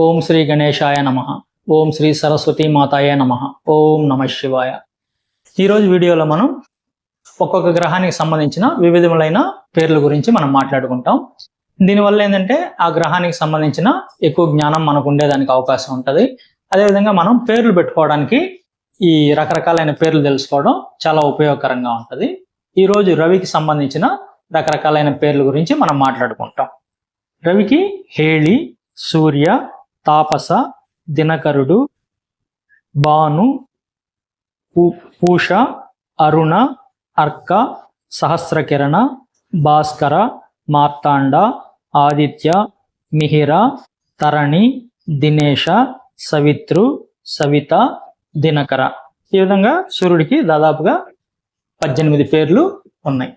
ఓం శ్రీ గణేశాయ నమ. ఓం శ్రీ సరస్వతి మాతాయ నమ. ఓం నమ శివాయ. ఈరోజు వీడియోలో మనం ఒక్కొక్క గ్రహానికి సంబంధించిన వివిధములైన పేర్ల గురించి మనం మాట్లాడుకుంటాం. దీనివల్ల ఏంటంటే ఆ గ్రహానికి సంబంధించిన ఎక్కువ జ్ఞానం మనకు ఉండేదానికి అవకాశం ఉంటుంది. అదేవిధంగా మనం పేర్లు పెట్టుకోవడానికి ఈ రకరకాలైన పేర్లు తెలుసుకోవడం చాలా ఉపయోగకరంగా ఉంటుంది. ఈరోజు రవికి సంబంధించిన రకరకాలైన పేర్ల గురించి మనం మాట్లాడుకుంటాం. రవికి హేళి సూర్య తాపస దినకరుడు భాను పూ- పూష అరుణ అర్క సహస్రకిరణ భాస్కర మార్తాండ ఆదిత్య మిహిర తరణి దినేశ సవిత్రు సవిత దినకర. ఈ విధంగా సూర్యుడికి దాదాపుగా పద్దెనిమిది పేర్లు ఉన్నాయి.